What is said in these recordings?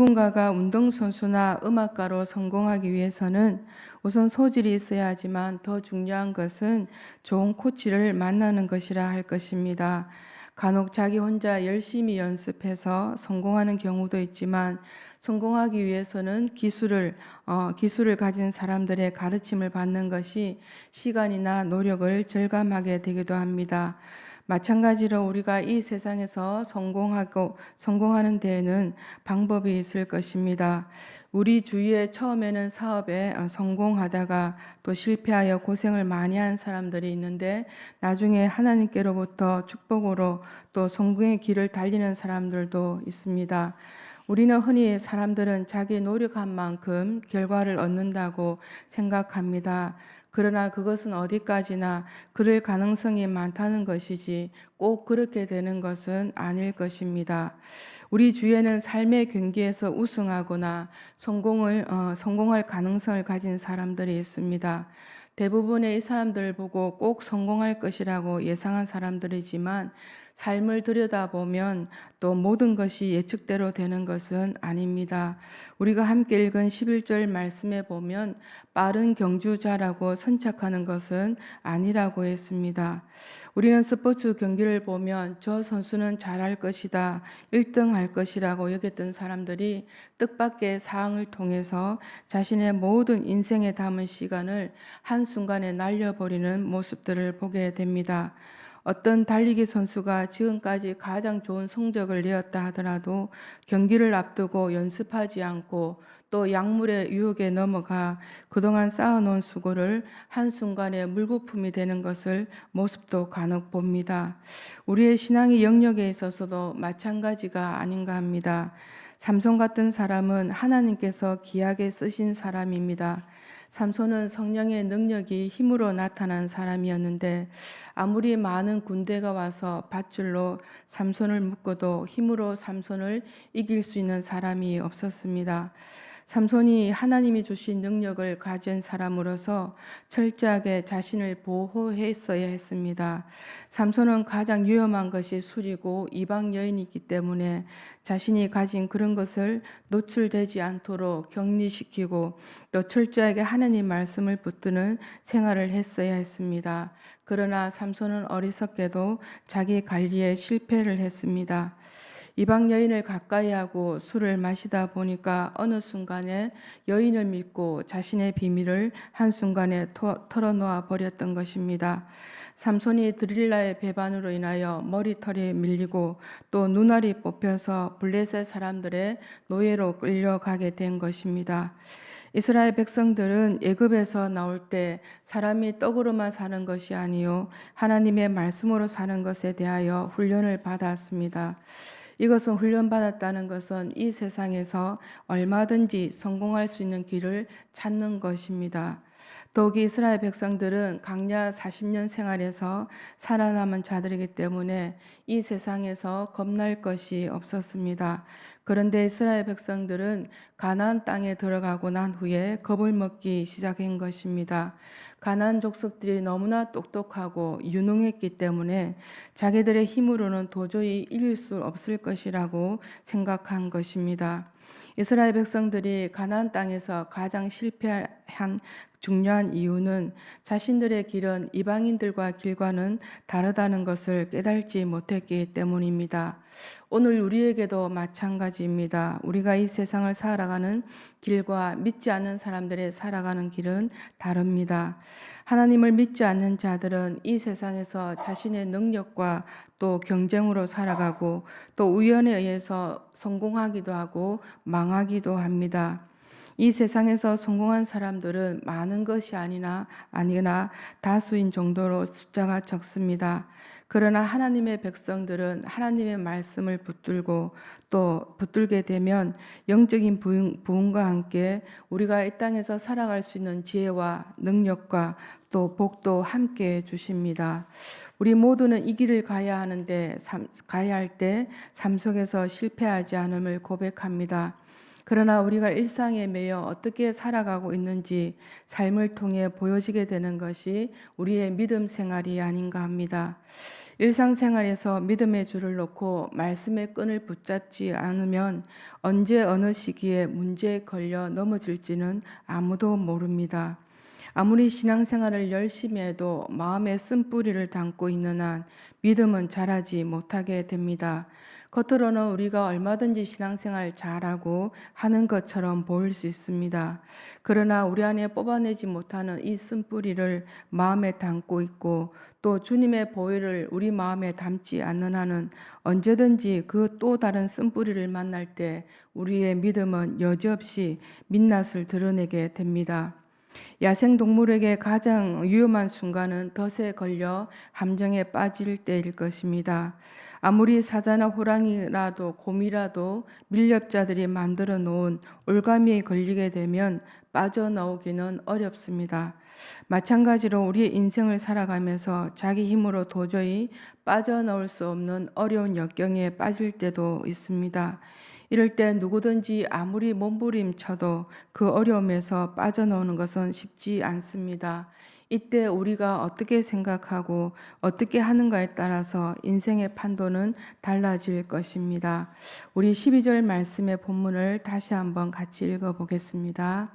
누군가가 운동선수나 음악가로 성공하기 위해서는 우선 소질이 있어야 하지만 더 중요한 것은 좋은 코치를 만나는 것이라 할 것입니다. 간혹 자기 혼자 열심히 연습해서 성공하는 경우도 있지만 성공하기 위해서는 기술을 어, 기술을 가진 사람들의 가르침을 받는 것이 시간이나 노력을 절감하게 되기도 합니다. 마찬가지로 우리가 이 세상에서 성공하고 성공하는 데에는 방법이 있을 것입니다. 우리 주위에 처음에는 사업에 어, 성공하다가 또 실패하여 고생을 많이 한 사람들이 있는데 나중에 하나님께로부터 축복으로 또 성공의 길을 달리는 사람들도 있습니다. 우리는 흔히 사람들은 자기 노력한 만큼 결과를 얻는다고 생각합니다. 그러나 그것은 어디까지나 그럴 가능성이 많다는 것이지 꼭 그렇게 되는 것은 아닐 것입니다. 우리 주위에는 삶의 경기에서 우승하거나 성공을 어, 성공할 가능성을 가진 사람들이 있습니다. 대부분의 이 사람들을 보고 꼭 성공할 것이라고 예상한 사람들이지만 삶을 들여다보면 또 모든 것이 예측대로 되는 것은 아닙니다. 우리가 함께 읽은 11절 말씀에 보면 빠른 경주자라고 선착하는 것은 아니라고 했습니다. 우리는 스포츠 경기를 보면 저 선수는 잘할 것이다, 1등 할 것이라고 여겼던 사람들이 뜻밖의 사항을 통해서 자신의 모든 인생에 담은 시간을 한순간에 날려버리는 모습들을 보게 됩니다. 어떤 달리기 선수가 지금까지 가장 좋은 성적을 내었다 하더라도 경기를 앞두고 연습하지 않고 또 약물의 유혹에 넘어가 그동안 쌓아놓은 수고를 한순간에 물거품이 되는 것을 모습도 간혹 봅니다. 우리의 신앙의 영역에 있어서도 마찬가지가 아닌가 합니다. 삼손 같은 사람은 하나님께서 귀하게 쓰신 사람입니다. 삼손은 성령의 능력이 힘으로 나타난 사람이었는데 아무리 많은 군대가 와서 밧줄로 삼손을 묶어도 힘으로 삼손을 이길 수 있는 사람이 없었습니다. 삼손이 하나님이 주신 능력을 가진 사람으로서 철저하게 자신을 보호했어야 했습니다. 삼손은 가장 위험한 것이 술이고 이방 여인이기 때문에 자신이 가진 그런 것을 노출되지 않도록 격리시키고 또 철저하게 하나님 말씀을 붙드는 생활을 했어야 했습니다. 그러나 삼손은 어리석게도 자기 관리에 실패를 했습니다. 이방 여인을 가까이 하고 술을 마시다 보니까 어느 순간에 여인을 믿고 자신의 비밀을 한순간에 털어놓아 버렸던 것입니다. 삼손이 드릴라의 배반으로 인하여 머리털이 밀리고 또 눈알이 뽑혀서 블레셋 사람들의 노예로 끌려가게 된 것입니다. 이스라엘 백성들은 애굽에서 나올 때 사람이 떡으로만 사는 것이 아니요 하나님의 말씀으로 사는 것에 대하여 훈련을 받았습니다. 이것은 훈련받았다는 것은 이 세상에서 얼마든지 성공할 수 있는 길을 찾는 것입니다. 더욱이 이스라엘 백성들은 강야 40년 생활에서 살아남은 자들이기 때문에 이 세상에서 겁날 것이 없었습니다. 그런데 이스라엘 백성들은 가나안 땅에 들어가고 난 후에 겁을 먹기 시작한 것입니다. 가나안 족속들이 너무나 똑똑하고 유능했기 때문에 자기들의 힘으로는 도저히 이길 수 없을 것이라고 생각한 것입니다. 이스라엘 백성들이 가나안 땅에서 가장 실패한 중요한 이유는 자신들의 길은 이방인들과 길과는 다르다는 것을 깨달지 못했기 때문입니다. 오늘 우리에게도 마찬가지입니다. 우리가 이 세상을 살아가는 길과 믿지 않는 사람들의 살아가는 길은 다릅니다. 하나님을 믿지 않는 자들은 이 세상에서 자신의 능력과 또 경쟁으로 살아가고 또 우연에 의해서 성공하기도 하고 망 하기도 합니다. 이 세상에서 성공한 사람들은 많은 것이 아니나 아니나 다수인 정도로 숫자가 적습니다. 그러나 하나님의 백성들은 하나님의 말씀을 붙들고 또 붙들게 되면 영적인 부흥과 함께 우리가 이 땅에서 살아갈 수 있는 지혜와 능력과 또 복도 함께 주십니다. 우리 모두는 이 길을 가야 하는데 가야 할 때 삶 속에서 실패하지 않음을 고백합니다. 그러나 우리가 일상에 매여 어떻게 살아가고 있는지 삶을 통해 보여지게 되는 것이 우리의 믿음 생활이 아닌가 합니다. 일상생활에서 믿음의 줄을 놓고 말씀의 끈을 붙잡지 않으면 언제 어느 시기에 문제에 걸려 넘어질지는 아무도 모릅니다. 아무리 신앙생활을 열심히 해도 마음에 쓴뿌리를 담고 있는 한 믿음은 자라지 못하게 됩니다. 겉으로는 우리가 얼마든지 신앙생활 잘하고 하는 것처럼 보일 수 있습니다. 그러나 우리 안에 뽑아내지 못하는 이 쓴뿌리를 마음에 담고 있고 또 주님의 보혈을 우리 마음에 담지 않는 한은 언제든지 그 또 다른 쓴뿌리를 만날 때 우리의 믿음은 여지없이 민낯을 드러내게 됩니다. 야생 동물에게 가장 위험한 순간은 덫에 걸려 함정에 빠질 때일 것입니다. 아무리 사자나 호랑이라도 곰이라도 밀렵자들이 만들어 놓은 올가미에 걸리게 되면 빠져나오기는 어렵습니다. 마찬가지로 우리의 인생을 살아가면서 자기 힘으로 도저히 빠져나올 수 없는 어려운 역경에 빠질 때도 있습니다. 이럴 때 누구든지 아무리 몸부림쳐도 그 어려움에서 빠져나오는 것은 쉽지 않습니다. 이때 우리가 어떻게 생각하고 어떻게 하는가에 따라서 인생의 판도는 달라질 것입니다. 우리 12절 말씀의 본문을 다시 한번 같이 읽어 보겠습니다.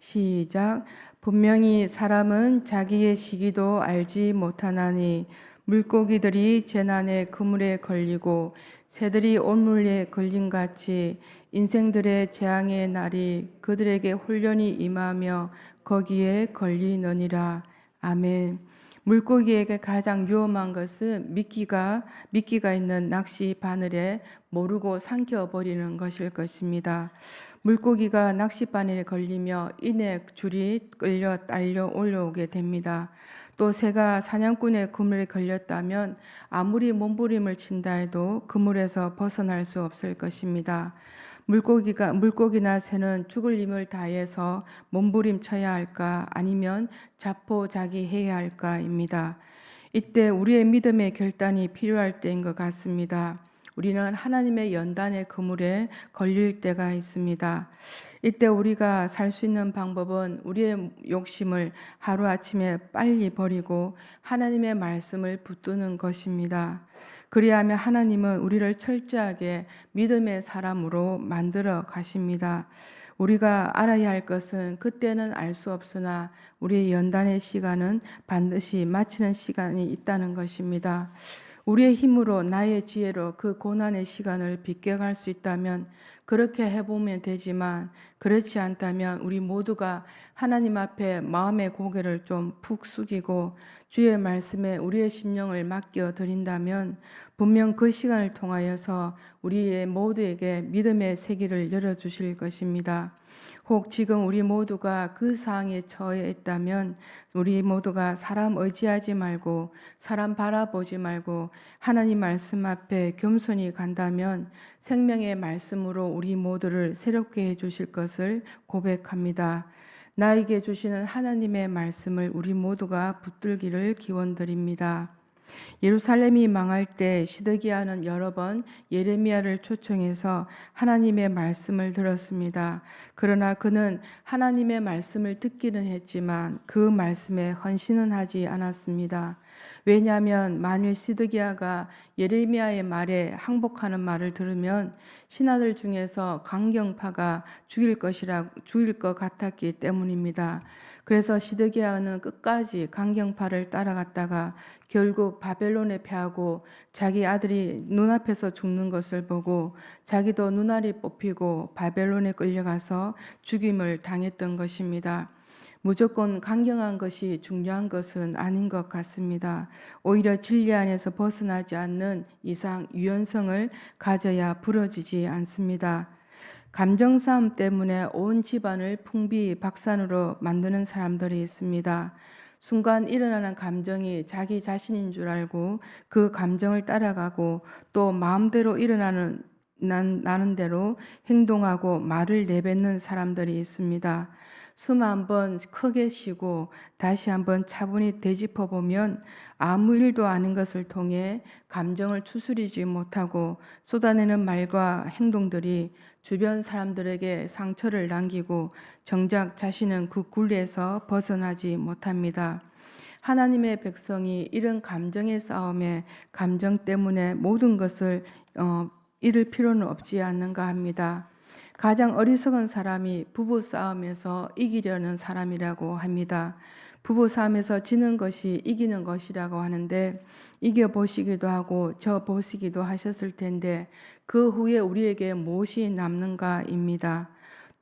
시작. 분명히 사람은 자기의 시기도 알지 못하나니 물고기들이 재난의 그물에 걸리고 새들이 온물에 걸린 같이 인생들의 재앙의 날이 그들에게 훈련이 임하며 거기에 걸리느니라. 아멘. 물고기에게 가장 위험한 것은 미끼가 미끼가 있는 낚시 바늘에 모르고 삼켜 버리는 것일 것입니다. 물고기가 낚시 바늘에 걸리며 이내 줄이 끌려 딸려 올라오게 됩니다. 또 새가 사냥꾼의 그물에 걸렸다면 아무리 몸부림을 친다 해도 그물에서 벗어날 수 없을 것입니다. 물고기가 물고기나 새는 죽을 힘을 다해서 몸부림쳐야 할까 아니면 자포자기해야 할까입니다. 이때 우리의 믿음의 결단이 필요할 때인 것 같습니다. 우리는 하나님의 연단의 그물에 걸릴 때가 있습니다. 이때 우리가 살 수 있는 방법은 우리의 욕심을 하루아침에 빨리 버리고 하나님의 말씀을 붙드는 것입니다. 그리하면 하나님은 우리를 철저하게 믿음의 사람으로 만들어 가십니다. 우리가 알아야 할 것은 그때는 알 수 없으나 우리의 연단의 시간은 반드시 마치는 시간이 있다는 것입니다. 우리의 힘으로 나의 지혜로 그 고난의 시간을 비껴갈 수 있다면 그렇게 해보면 되지만 그렇지 않다면 우리 모두가 하나님 앞에 마음의 고개를 좀 푹 숙이고 주의 말씀에 우리의 심령을 맡겨 드린다면 분명 그 시간을 통하여서 우리의 모두에게 믿음의 세계를 열어주실 것입니다. 혹 지금 우리 모두가 그 상황에 처해 있다면 우리 모두가 사람 의지하지 말고 사람 바라보지 말고 하나님 말씀 앞에 겸손히 간다면 생명의 말씀으로 우리 모두를 새롭게 해 주실 것을 고백합니다. 나에게 주시는 하나님의 말씀을 우리 모두가 붙들기를 기원드립니다. 예루살렘이 망할 때 시드기야는 여러 번 예레미야를 초청해서 하나님의 말씀을 들었습니다. 그러나 그는 하나님의 말씀을 듣기는 했지만 그 말씀에 헌신은 하지 않았습니다. 왜냐하면 만일 시드기야가 예레미야의 말에 항복하는 말을 들으면 신하들 중에서 강경파가 죽일 것이라 죽일 것 같았기 때문입니다. 그래서 시드기야는 끝까지 강경파를 따라갔다가 결국 바벨론에 패하고 자기 아들이 눈앞에서 죽는 것을 보고 자기도 눈알이 뽑히고 바벨론에 끌려가서 죽임을 당했던 것입니다. 무조건 강경한 것이 중요한 것은 아닌 것 같습니다. 오히려 진리 안에서 벗어나지 않는 이상 유연성을 가져야 부러지지 않습니다. 감정 싸움 때문에 온 집안을 풍비박산으로 만드는 사람들이 있습니다. 순간 일어나는 감정이 자기 자신인 줄 알고 그 감정을 따라가고 또 마음대로 일어나는 나는 대로 행동하고 말을 내뱉는 사람들이 있습니다. 숨 한번 크게 쉬고 다시 한번 차분히 되짚어 보면 아무 일도 아닌 것을 통해 감정을 추스리지 못하고 쏟아내는 말과 행동들이 주변 사람들에게 상처를 남기고 정작 자신은 그 굴레에서 벗어나지 못합니다. 하나님의 백성이 이런 감정의 싸움에 감정 때문에 모든 것을 어, 잃을 필요는 없지 않는가 합니다. 가장 어리석은 사람이 부부 싸움에서 이기려는 사람이라고 합니다. 부부 싸움에서 지는 것이 이기는 것이라고 하는데 이겨 보시기도 하고 져 보시기도 하셨을 텐데 그 후에 우리에게 무엇이 남는가입니다.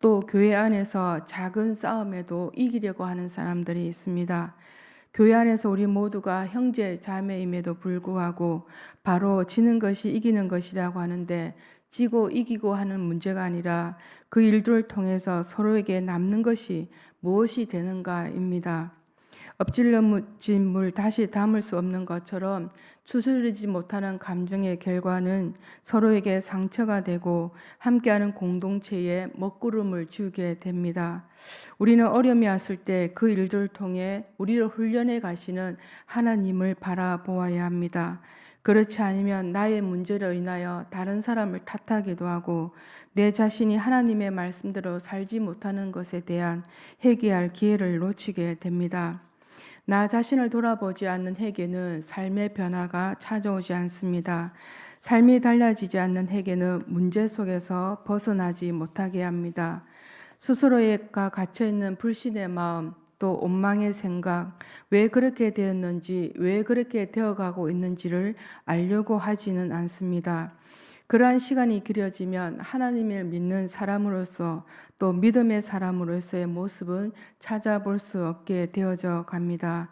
또 교회 안에서 작은 싸움에도 이기려고 하는 사람들이 있습니다. 교회 안에서 우리 모두가 형제 자매임에도 불구하고 바로 지는 것이 이기는 것이라고 하는데 지고 이기고 하는 문제가 아니라 그 일들을 통해서 서로에게 남는 것이 무엇이 되는가입니다. 엎질러진 물 다시 담을 수 없는 것처럼 추스르지 못하는 감정의 결과는 서로에게 상처가 되고 함께하는 공동체에 먹구름을 주게 됩니다. 우리는 어려움이 왔을 때 그 일들을 통해 우리를 훈련해 가시는 하나님을 바라보아야 합니다. 그렇지 않으면 나의 문제로 인하여 다른 사람을 탓하기도 하고 내 자신이 하나님의 말씀대로 살지 못하는 것에 대한 회개할 기회를 놓치게 됩니다. 나 자신을 돌아보지 않는 회개는 삶의 변화가 찾아오지 않습니다. 삶이 달라지지 않는 회개는 문제 속에서 벗어나지 못하게 합니다. 스스로가 갇혀 있는 불신의 마음, 또 원망의 생각, 왜 그렇게 되었는지, 왜 그렇게 되어가고 있는지를 알려고 하지는 않습니다. 그러한 시간이 길어지면 하나님을 믿는 사람으로서 또 믿음의 사람으로서의 모습은 찾아볼 수 없게 되어져 갑니다.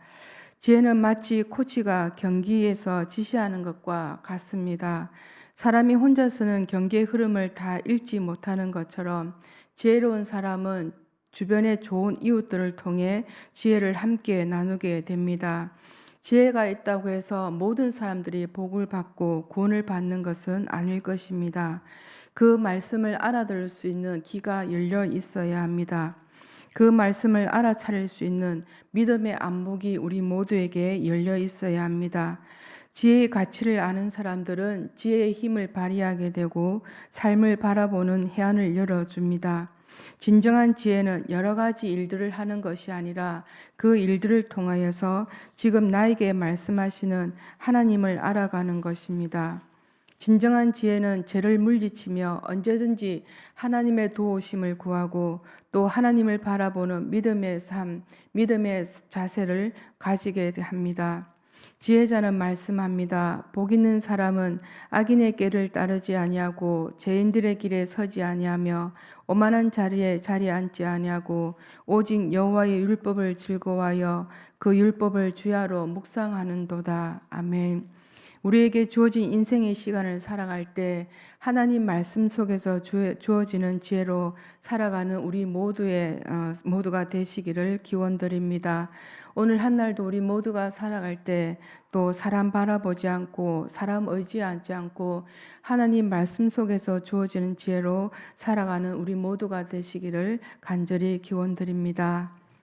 지혜는 마치 코치가 경기에서 지시하는 것과 같습니다. 사람이 혼자서는 경기의 흐름을 다 읽지 못하는 것처럼 지혜로운 사람은 주변의 좋은 이웃들을 통해 지혜를 함께 나누게 됩니다. 지혜가 있다고 해서 모든 사람들이 복을 받고 구원을 받는 것은 아닐 것입니다. 그 말씀을 알아들을 수 있는 귀가 열려 있어야 합니다. 그 말씀을 알아차릴 수 있는 믿음의 안목이 우리 모두에게 열려 있어야 합니다. 지혜의 가치를 아는 사람들은 지혜의 힘을 발휘하게 되고 삶을 바라보는 해안을 열어줍니다. 진정한 지혜는 여러 가지 일들을 하는 것이 아니라 그 일들을 통하여서 지금 나에게 말씀하시는 하나님을 알아가는 것입니다. 진정한 지혜는 죄를 물리치며 언제든지 하나님의 도우심을 구하고 또 하나님을 바라보는 믿음의 삶, 믿음의 자세를 가지게 합니다. 지혜자는 말씀합니다. 복 있는 사람은 악인의 길을 따르지 아니하고 죄인들의 길에 서지 아니하며 오만한 자리에 자리 앉지 아니하고 오직 여호와의 율법을 즐거워하여 그 율법을 주야로 묵상하는도다. 아멘. 우리에게 주어진 인생의 시간을 살아갈 때 하나님 말씀 속에서 주어지는 지혜로 살아가는 우리 모두의 어, 모두가 되시기를 기원드립니다. 오늘 한 날도 우리 모두가 살아갈 때 또 사람 바라보지 않고 사람 의지하지 않고 하나님 말씀 속에서 주어지는 지혜로 살아가는 우리 모두가 되시기를 간절히 기원드립니다.